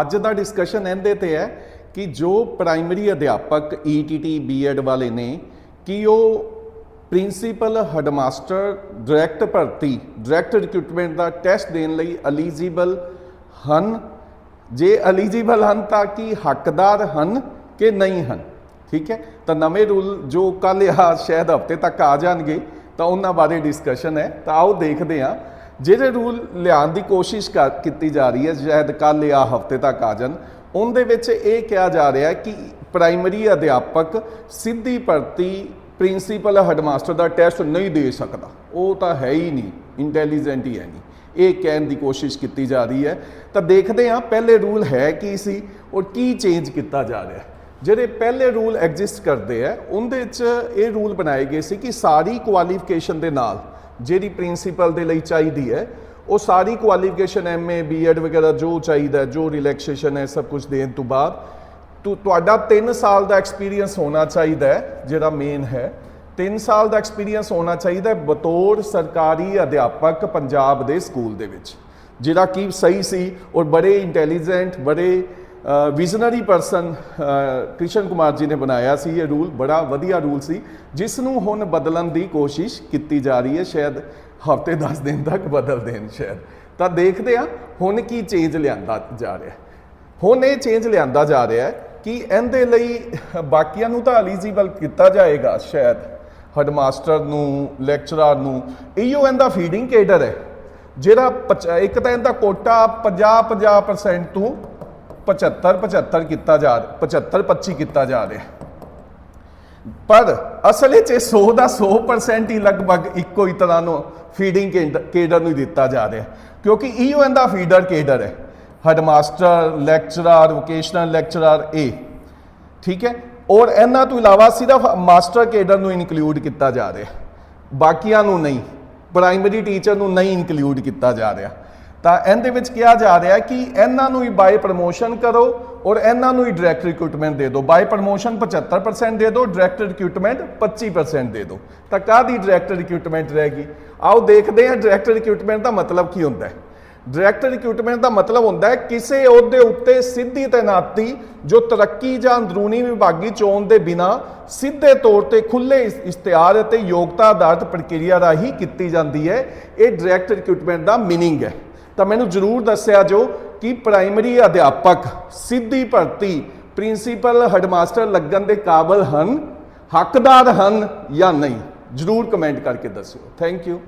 ਅੱਜ ਦਾ ਡਿਸਕਸ਼ਨ ਇਹਦੇ ਤੇ ਹੈ ਕਿ ਜੋ ਪ੍ਰਾਇਮਰੀ ਅਧਿਆਪਕ ਈਟੀਟੀ ਬੀਐਡ ਵਾਲੇ ਨੇ, ਕਿ ਉਹ ਪ੍ਰਿੰਸੀਪਲ ਹੈਡਮਾਸਟਰ ਡਾਇਰੈਕਟ ਭਰਤੀ ਡਾਇਰੈਕਟ ਰਿਕਰੂਟਮੈਂਟ ਦਾ ਟੈਸਟ ਦੇਣ ਲਈ ਐਲੀਜੀਬਲ ਹਨ। ਜੇ ਐਲੀਜੀਬਲ ਹਨ ਤਾਂ ਕਿ ਹੱਕਦਾਰ ਹਨ ਕਿ ਨਹੀਂ ਹਨ? ਠੀਕ ਹੈ? ਤਾਂ ਨਵੇਂ ਰੂਲ ਜੋ ਕੱਲ ਜਾਂ ਸ਼ਾਇਦ ਹਫ਼ਤੇ ਤੱਕ ਆ ਜਾਣਗੇ, ਤਾਂ ਉਹਨਾਂ ਬਾਰੇ ਡਿਸਕਸ਼ਨ ਹੈ। ਤਾਂ ਆਓ ਦੇਖਦੇ ਹਾਂ ਜਿਹੜੇ ਰੂਲ ਲਿਆਉਣ ਦੀ ਕੋਸ਼ਿਸ਼ ਕਰ ਕੀਤੀ ਜਾ ਰਹੀ ਹੈ, ਸ਼ਾਇਦ ਕੱਲ ਜਾਂ ਹਫ਼ਤੇ ਤੱਕ ਆ ਜਾਣ ਉਹਦੇ ਵਿੱਚ ਇਹ ਕਿਹਾ ਜਾ ਰਿਹਾ ਹੈ ਕਿ ਪ੍ਰਾਇਮਰੀ ਅਧਿਆਪਕ ਸਿੱਧੀ ਭਰਤੀ ਪ੍ਰਿੰਸੀਪਲ ਹੈਡਮਾਸਟਰ ਦਾ ਟੈਸਟ ਨਹੀਂ ਦੇ ਸਕਦਾ। ਉਹ ਤਾਂ ਹੈ ਹੀ ਨਹੀਂ, ਇੰਟੈਲੀਜੈਂਟ ਹੀ ਹੈ ਨਹੀਂ। ਇਹ ਕਹਿਣ ਦੀ ਕੋਸ਼ਿਸ਼ ਕੀਤੀ ਜਾ ਰਹੀ ਹੈ। ਤਾਂ ਦੇਖਦੇ ਹਾਂ, ਪਹਿਲੇ ਰੂਲ ਹੈ ਕੀ ਸੀ ਔਰ ਕੀ ਚੇਂਜ ਕੀਤਾ ਜਾ ਰਿਹਾ ਹੈ। ਜਿਹੜੇ ਪਹਿਲੇ ਰੂਲ ਐਗਜ਼ਿਸਟ ਕਰਦੇ ਆ ਉਹਦੇ ਵਿੱਚ ਇਹ ਰੂਲ ਬਣਾਏ ਗਏ ਸੀ ਕਿ ਸਾਰੀ ਕੁਆਲੀਫਿਕੇਸ਼ਨ ਦੇ ਨਾਲ ਜਿਹੜੀ ਪ੍ਰਿੰਸੀਪਲ ਦੇ ਲਈ ਚਾਹੀਦੀ ਹੈ, ਉਹ ਸਾਰੀ ਕੁਆਲੀਫਿਕੇਸ਼ਨ ਐਮਏ ਬੀਐਡ ਵਗੈਰਾ ਜੋ ਚਾਹੀਦਾ ਜੋ ਰਿਲੈਕਸੇਸ਼ਨ ਹੈ, ਸਭ ਕੁਝ ਦੇਣ ਤੋਂ ਬਾਅਦ, ਤੁ- ਤੁਹਾਡਾ 3 ਸਾਲ ਦਾ ਐਕਸਪੀਰੀਅੰਸ ਹੋਣਾ ਚਾਹੀਦਾ ਹੈ, ਜਿਹੜਾ ਮੇਨ ਹੈ। 3 ਸਾਲ ਦਾ ਐਕਸਪੀਰੀਅੰਸ ਹੋਣਾ ਚਾਹੀਦਾ ਹੈ ਬਤੌਰ ਸਰਕਾਰੀ ਅਧਿਆਪਕ ਪੰਜਾਬ ਦੇ ਸਕੂਲ ਦੇ ਵਿੱਚ, ਜਿਹੜਾ ਕਿ ਸਹੀ ਸੀ ਔਰ ਬੜੇ ਇੰਟੈਲੀਜੈਂਟ ਬੜੇ ਵਿਜ਼ਨਰੀ ਪਰਸਨ ਕ੍ਰਿਸ਼ਨ ਕੁਮਾਰ ਜੀ ਨੇ ਬਣਾਇਆ ਸੀ ਇਹ ਰੂਲ, ਬੜਾ ਵਧੀਆ ਰੂਲ ਸੀ ਜਿਸ ਨੂੰ ਹੁਣ ਬਦਲਣ ਦੀ ਕੋਸ਼ਿਸ਼ ਕੀਤੀ ਜਾ ਰਹੀ ਹੈ, ਸ਼ਾਇਦ ਹਫ਼ਤੇ 10 ਦਿਨ ਤੱਕ ਬਦਲ ਦੇਣ ਸ਼ਾਇਦ। ਤਾਂ ਦੇਖਦੇ ਹਾਂ ਹੁਣ ਕੀ ਚੇਂਜ ਲਿਆਂਦਾ ਜਾ ਰਿਹਾ ਹੁਣ ਇਹ ਚੇਂਜ ਲਿਆਂਦਾ ਜਾ ਰਿਹਾ ਹੈ ਕਿ ਇਹਦੇ ਲਈ ਬਾਕੀਆਂ ਨੂੰ ਤਾਂ ਐਲੀਜੀਬਲ ਕੀਤਾ ਜਾਏਗਾ ਸ਼ਾਇਦ। ਹੈਡਮਾਸਟਰ ਨੂੰ ਲੈਕਚਰਰ ਨੂੰ ਇਹੋ ਇਹਦਾ ਫੀਡਿੰਗ ਕੇਡਰ ਹੈ, ਜਿਹੜਾ ਪਚ- ਇੱਕ ਤਾਂ ਇਹਦਾ ਕੋਟਾ 50 50% ਤੋਂ 75 75 ਕੀਤਾ ਜਾ 75 25 ਕੀਤਾ ਜਾ ਰਿਹਾ। ਪਰ ਅਸਲ ਵਿੱਚ ਇਹ 100 ਦਾ 100% ਹੀ ਲਗਭਗ ਇੱਕੋ ਹੀ ਤਰ੍ਹਾਂ ਨੂੰ ਫੀਡਿੰਗ ਕੇਡਰ ਨੂੰ ਹੀ ਦਿੱਤਾ ਜਾ ਰਿਹਾ। ਕਿਉਂਕਿ ਇਹੋ ਇਹਦਾ ਫੀਡਰ ਕੇਡਰ ਹੈ। ਹੈਡਮਾਸਟਰ ਲੈਕਚਰਰ ਵੋਕੇਸ਼ਨਲ ਲੈਕਚਰਰ ਏ ਠੀਕ ਹੈ? ਔਰ ਇਹਨਾਂ ਤੋਂ ਇਲਾਵਾ ਸਿਰਫ ਮਾਸਟਰ ਕੇਡਰ ਨੂੰ ਇਨਕਲੂਡ ਕੀਤਾ ਜਾ ਰਿਹਾ। ਬਾਕੀਆਂ ਨੂੰ ਨਹੀਂ। ਪ੍ਰਾਇਮਰੀ ਟੀਚਰ ਨੂੰ ਨਹੀਂ ਇਨਕਲੂਡ ਕੀਤਾ ਜਾ ਰਿਹਾ। ਤਾਂ ਇਹਦੇ ਵਿੱਚ ਕਿਹਾ ਜਾ ਰਿਹਾ ਕਿ ਇਹਨਾਂ ਨੂੰ ਹੀ ਬਾਈ ਪ੍ਰਮੋਸ਼ਨ ਕਰੋ ਔਰ ਇਹਨਾਂ ਨੂੰ ਹੀ ਡਾਇਰੈਕਟ ਰਿਕਰੂਟਮੈਂਟ ਦੇ ਦਿਓ। ਬਾਈ ਪ੍ਰਮੋਸ਼ਨ 75% ਦੇ ਦਿਓ ਡਾਇਰੈਕਟ ਰਿਕਰੂਟਮੈਂਟ 25% ਦੇ ਦਿਓ। ਤਾਂ ਕਾਹਦੀ ਡਾਇਰੈਕਟ ਰਿਕਰੂਟਮੈਂਟ ਰਹੇਗੀ ਆਓ ਦੇਖਦੇ ਹਾਂ ਡਾਇਰੈਕਟ ਰਿਕਰੂਟਮੈਂਟ ਦਾ ਮਤਲਬ ਕੀ ਹੁੰਦਾ ਹੈ। ਡਾਇਰੈਕਟ ਰਿਕਰੂਟਮੈਂਟ ਦਾ ਮਤਲਬ ਹੁੰਦਾ ਹੈ ਕਿਸੇ ਅਹੁਦੇ ਉੱਤੇ ਸਿੱਧੀ ਤੈਨਾਤੀ ਜੋ ਤਰੱਕੀ ਜਾਂ ਅੰਦਰੂਨੀ ਵਿਭਾਗੀ ਚੋਣ ਦੇ ਬਿਨਾ ਸਿੱਧੇ ਤੌਰ ਤੇ ਖੁੱਲੇ ਇਸ਼ਤਿਹਾਰ ਅਤੇ ਯੋਗਤਾ ਆਧਾਰਿਤ ਪ੍ਰਕਿਰਿਆ ਰਾਹੀਂ ਕੀਤੀ ਜਾਂਦੀ ਹੈ। ਇਹ ਡਾਇਰੈਕਟ ਰਿਕਰੂਟਮੈਂਟ ਦਾ ਮੀਨਿੰਗ ਹੈ। ਤਾਂ ਮੈਨੂੰ ਜਰੂਰ ਦੱਸਿਆ ਜੋ ਕਿ ਪ੍ਰਾਇਮਰੀ ਅਧਿਆਪਕ, ਸਿੱਧੀ ਭਰਤੀ, ਪ੍ਰਿੰਸੀਪਲ, ਹੈਡਮਾਸਟਰ ਲੱਗਣ ਦੇ ਕਾਬਲ ਹਨ, ਹੱਕਦਾਰ ਹਨ ਜਾਂ ਨਹੀਂ? ਜਰੂਰ ਕਮੈਂਟ ਕਰਕੇ ਦੱਸਿਓ। Thank you